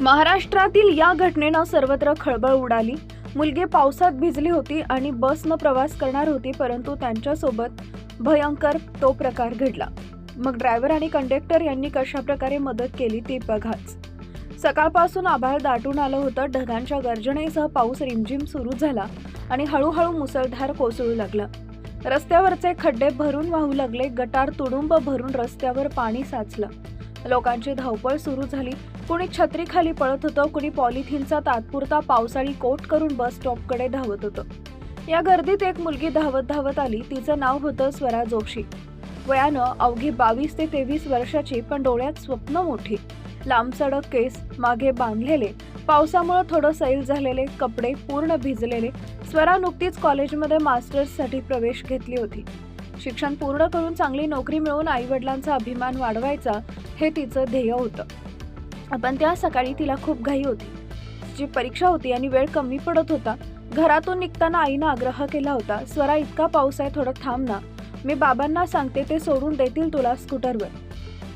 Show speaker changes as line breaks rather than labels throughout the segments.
महाराष्ट्रातील या घटनेनं सर्वत्र खळबळ उडाली. मुलगी पावसात भिजली होती आणि बसनं प्रवास करणार होती परंतु त्यांच्यासोबत भयंकर तो प्रकार घडला. मग ड्रायव्हर आणि कंडक्टर यांनी कशाप्रकारे मदत केली ते बघाच. सकाळपासून आभाळ दाटून आलं होतं. ढगांच्या गर्जनेसह पाऊस रिमझिम सुरू झाला आणि हळूहळू मुसळधार कोसळू लागला. रस्त्यावरचे खड्डे भरून वाहू लागले. गटार तुडुंब भरून रस्त्यावर पाणी साचलं. लोकांची धावपळ सुरू झाली. कुणी छत्रीखाली पळत होतं कुणी पॉलिथिनचा तात्पुरता पावसाळी कोट करून बस स्टॉपकडे धावत होतं. या गर्दीत एक मुलगी धावत धावत आली तिचं नाव होतं स्वरा जोशी. वयानं अवघी बावीस ते तेवीस वर्षाची पण डोळ्यात स्वप्न मोठी. लांबसडक केस मागे बांधलेले. पावसामुळे थोडं सैल झालेले कपडे पूर्ण भिजलेले. स्वरा नुकतीच कॉलेजमध्ये मास्टर्ससाठी प्रवेश घेतली होती. शिक्षण पूर्ण करून चांगली नोकरी मिळवून आईवडिलांचा अभिमान वाढवायचा हे तिचं ध्येय होतं. पण त्या सकाळी तिला खूप घाई होती. तिची परीक्षा होती आणि वेळ कमी पडत होता. घरातून निघताना आईनं आग्रह केला होता स्वरा इतका पाऊस आहे थोडं थांब ना. मी बाबांना सांगते ते सोडून देतील तुला स्कूटरवर.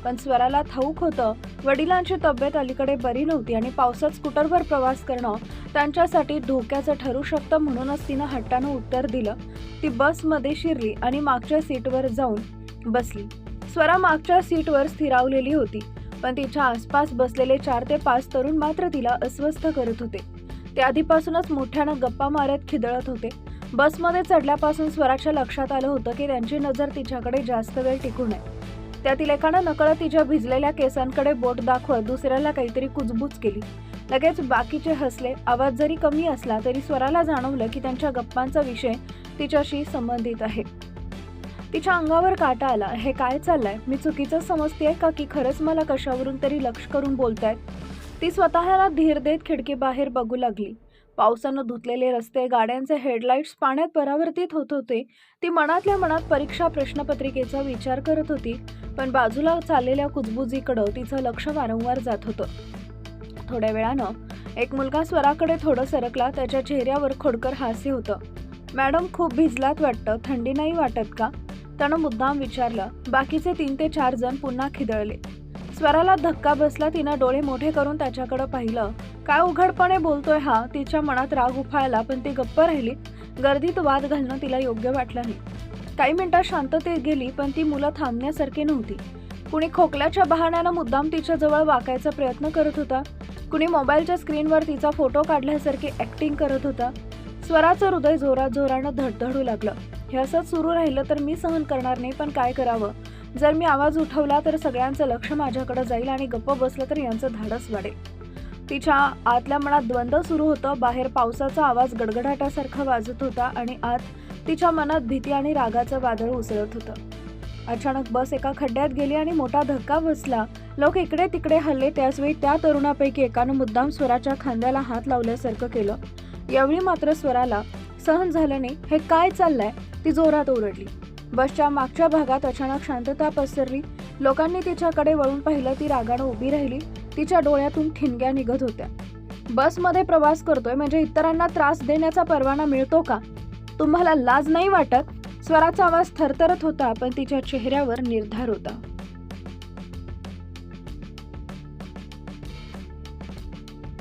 पण स्वराला ठाऊक होतं वडिलांची तब्येत अलीकडे बरी नव्हती आणि पावसात स्कूटरवर प्रवास करणं त्यांच्यासाठी धोक्याचं ठरू शकतं म्हणूनच तिनं हट्टानं उत्तर दिलं. ती बसमध्ये शिरली आणि मागच्या सीटवर जाऊन बसली. स्वरा मागच्या सीटवर स्थिरावलेली होती पण तिच्या आसपास बसलेले चार ते पाच तरुण मात्र तिला अस्वस्थ करत होते. ते आधीपासूनच मोठ्यानं गप्पा मारत खिदळत होते. बसमध्ये चढल्यापासून स्वराच्या लक्षात आलं होतं की त्यांची नजर तिच्याकडे जास्त वेळ टिकू नये. त्यातील एकानं नकळत तिच्या भिजलेल्या केसांकडे बोट दाखवत दुसऱ्याला काहीतरी कुजबूज केली. लगेच बाकीचे हसले. आवाज जरी कमी असला तरी स्वराला जाणवलं की त्यांच्या गप्पांचा विषय तिच्याशी संबंधित आहे. तिच्या अंगावर काटा आला. हे काय चाललंय? मी चुकीचं समजते का की खरंच मला कशावरून तरी लक्ष करून बोलतायत? ती स्वतःला धीर देत खिडकी बाहेर बघू लागली. पावसानं धुतलेले रस्ते गाड्यांचे हेडलाईट्स पाण्यात परावर्तित होत होते. ती मनातल्या मनात परीक्षा प्रश्नपत्रिकेचा विचार करत होती पण बाजूला चाललेल्या कुजबुजीकडं तिचं लक्ष वारंवार जात होतं. थोड्या वेळानं एक मुलगा स्वराकडे थोडं सरकला त्याच्या चेहऱ्यावर खोडकर हास्य होतं. मॅडम खूप भिजलात वाटतं थंडी नाही वाटत का? त्यानं मुद्दाम विचारलं. बाकीचे तीन ते चार जण पुन्हा खिदळले. स्वराला धक्का बसला तिनं डोळे मोठे करून त्याच्याकडे पाहिलं. काय उघडपणे बोलतोय हा? तिच्या मनात राग उफाळला पण ती गप्प राहिली. गर्दीत वाद घालणं तिला योग्य वाटलं नाही. काही मिनिटं शांततेत गेली पण ती मुलं थांबण्यासारखी नव्हती. कुणी खोकल्याच्या बहाण्यानं मुद्दाम तिच्या जवळ वाकायचा प्रयत्न करत होता? कुणी मोबाईलच्या स्क्रीनवर तिचा फोटो काढल्यासारखी ऍक्टिंग करत होता? स्वराचं हृदय जोरात जोरानं धडधडू लागलं. हे असंच सुरू राहिलं तर मी सहन करणार नाही पण काय करावं? जर मी आवाज उठवला तर सगळ्यांचं लक्ष माझ्याकडे जाईल आणि गप्प बसलं तर यांचं धाडस वाढेल. तिच्या आतल्या मनात द्वंद्व सुरू होतं. बाहेर पावसाचा आवाज गडगडाटासारखा वाजत होता आणि आत तिच्या मनात भीती आणि रागाचं वादळ उसळत होतं. अचानक बस एका खड्ड्यात गेली आणि मोठा धक्का बसला. लोक इकडे तिकडे हल्ले. त्याचवेळी त्या तरुणापैकी एकानं मुद्दाम स्वराच्या खांद्याला हात लावल्यासारखं केलं. यावेळी मात्र स्वराला सहन झालं नाही. हे काय चाललंय? ती जोरात ओरडली. बसच्या मागच्या भागात अचानक शांतता पसरली. लोकांनी तिच्याकडे वळून पाहिलं ती रागानं उभी राहिली. तिच्या डोळ्यातून ठिणग्या निघत होत्या. बसमध्ये प्रवास करतोय म्हणजे इतरांना त्रास देण्याचा परवाना मिळतो का? तुम्हाला लाज नाही वाटत? स्वराचा आवाज थरथरत होता पण तिच्या चेहऱ्यावर निर्धार होता.